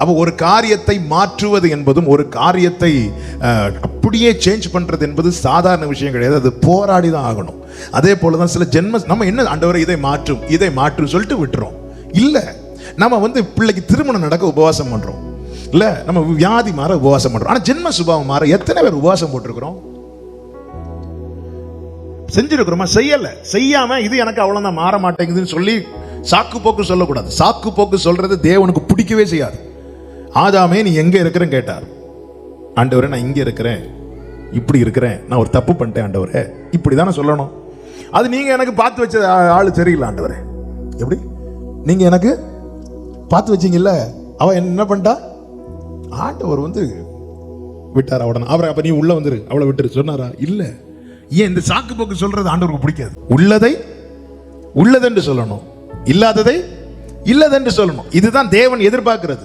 அப்போ ஒரு காரியத்தை மாற்றுவது என்பதும் ஒரு காரியத்தை அப்படியே சேஞ்ச் பண்றது என்பது சாதாரண விஷயம் கிடையாது. அது போராடி தான் ஆகணும். அதே போல தான் சில ஜென்ம நம்ம என்ன ஆண்டவரை இதை மாற்றும் இதை மாற்றும் சொல்லிட்டு விட்டுறோம். இல்ல நம்ம வந்து பிள்ளைக்கு திருமணம் நடக்க உபவாசம் பண்றோம். இல்ல நம்ம வியாதி மாற உபவாசம் பண்றோம். ஆனால் ஜென்ம சுபாவம் மாற எத்தனை பேர் உபவாசம் போட்டிருக்கிறோம்? செஞ்சிருக்கிறோமா? செய்யல. செய்யாம இது எனக்கு அவ்வளவுதான் மாற மாட்டேங்குதுன்னு சொல்லி சாக்கு போக்கு சொல்லக்கூடாது. சாக்கு போக்கு சொல்றது தேவனுக்கு பிடிக்கவே செய்யாது. ஆதாமே நீ எங்கே இருக்கிறேன்னு கேட்டார். ஆண்டவரே நான் இங்கே இருக்கிறேன். இப்படி இருக்கிறேன். நான் ஒரு தப்பு பண்ணிட்டேன் ஆண்டவரே. இப்படி தானே சொல்லணும். அது நீங்கள் எனக்கு பார்த்து வச்ச ஆள் சரியில்லை ஆண்டவரே. எப்படி? நீங்கள் எனக்கு பார்த்து வச்சீங்கல்ல? அவன் என்ன பண்ணிட்டா? ஆண்டவர் வந்து விட்டார் உடனே? அவரை அப்போ நீ உள்ளே வந்துரு. அவளை விட்டுரு. சொன்னாரா? இல்லை. ஏன் இந்த சாக்கு போக்கு சொல்கிறது ஆண்டவருக்கு பிடிக்காது? உள்ளதை உள்ளதென்று சொல்லணும். இல்லாததை இல்லதென்று சொல்லணும். இதுதான் தேவன் எதிர்பார்க்கிறது.